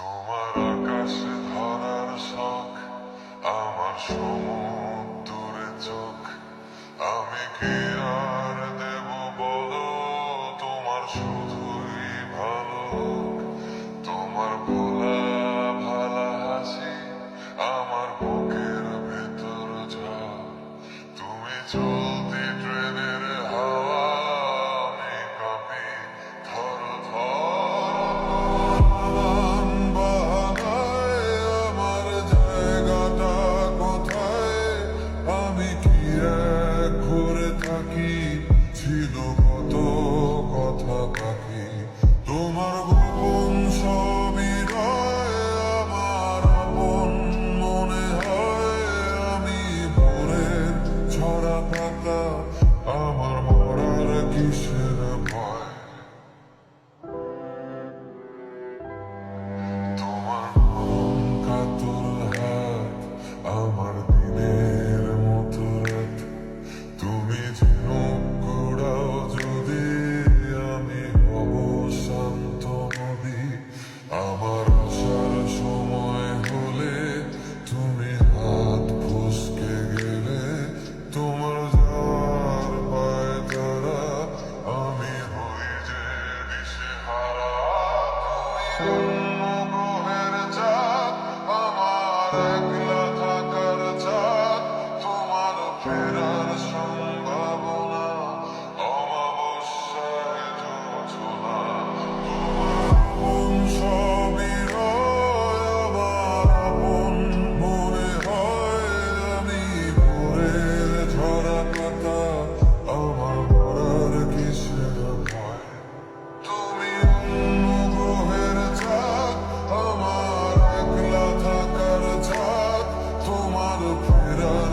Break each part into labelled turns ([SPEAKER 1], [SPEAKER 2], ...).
[SPEAKER 1] তোমার আকাশে ধরার শখ আমার সমুদ্রে চোখ। আমি কি আর দেব বলো তোমার সুখ?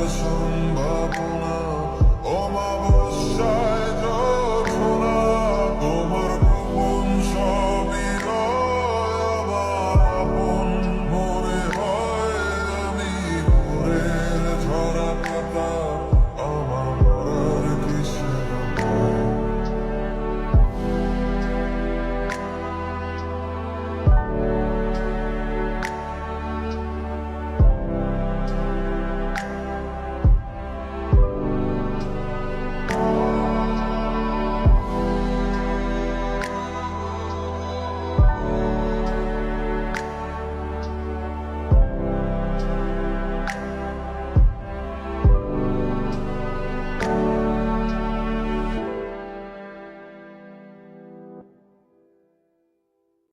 [SPEAKER 1] sombra.